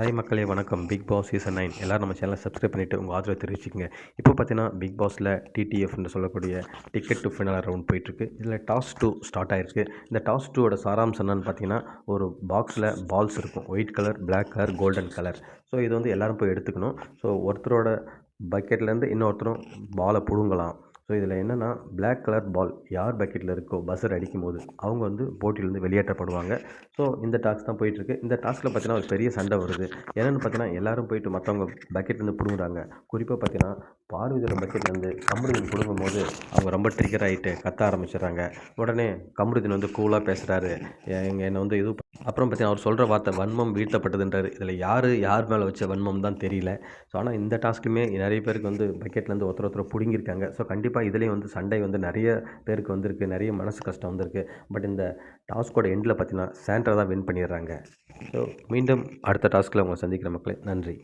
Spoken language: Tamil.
ஹாய் மக்களே வணக்கம். Bigg Boss season nine. எல்லோரும் நம்ம சேனலை சப்ஸ்கிரைப் பண்ணிவிட்டு உங்கள் ஆதரவை தெரிவிச்சுக்கோங்க. இப்போ பார்த்தீங்கன்னா பிக் பாஸில் டிடிஎஃப்னு சொல்லக்கூடிய டிக்கெட் டு ஃபைனல் ரவுண்ட் போயிட்டுருக்கு. இதில் டாஸ் டூ ஸ்டார்ட் ஆயிருக்கு. இந்த டாஸ் டூவோட சாராம்சம் என்னன்னு பார்த்தீங்கன்னா ஒரு பாக்ஸில் பால்ஸ் இருக்கும். White colour black colour golden colour so இது வந்து எல்லோரும் போய் எடுத்துக்கணும். ஸோ ஒருத்தரோட பக்கெட்லேருந்து இன்னொருத்தரும் பாலை பிடுங்கலாம். ஸோ இதில் என்னென்னா பிளாக் கலர் பால் யார் பக்கெட்டில் இருக்கோ பஸ்ஸர் அடிக்கும் போது அவங்க வந்து போட்டியிலேருந்து வெளியேற்றப்படுவாங்க. ஸோ இந்த டாஸ்க் தான் போயிட்டுருக்கு. இந்த டாஸ்கில் பார்த்தீங்கன்னா ஒரு பெரிய சண்டை வருது. என்னென்னு பார்த்தீங்கன்னா எல்லாரும் போயிட்டு மற்றவங்க பக்கெட்லேருந்து பிடுங்குறாங்க. குறிப்பாக பார்த்தீங்கன்னா பார்வதியோட பக்கெட்லேருந்து கமருதீன் பிடுங்கும் போது அவங்க ரொம்ப ட்ரிகர் ஆகிட்டு கத்த ஆரம்பிச்சிடுறாங்க. உடனே கமருதீன் வந்து கூலாக பேசுகிறாரு எங்கள் என்னை வந்து இது அப்புறம் பார்த்தீங்கன்னா அவர் சொல்கிற வார்த்தை வன்மம் வீழ்த்தப்பட்டதுன்றார். இதில் யார் யார் மேலே வச்ச வன்மம் தான் தெரியல. ஸோ ஆனால் இந்த டாஸ்க்குமே நிறைய பேருக்கு வந்து பக்கெட்லேருந்து ஒருத்தர் ஒருத்தர் பிடுங்கியிருக்காங்க. ஸோ கண்டிப்பாக இதுலேயும் வந்து சண்டை வந்து நிறைய பேருக்கு வந்திருக்கு நிறைய மனசு கஷ்டம் வந்திருக்கு. பட் இந்த டாஸ்கோட எண்டில் பார்த்தீங்கன்னா சாண்ட்ரா தான் வின் பண்ணிடுறாங்க. ஸோ மீண்டும் அடுத்த டாஸ்கில் அவங்க சந்திக்கிற மக்களே. நன்றி.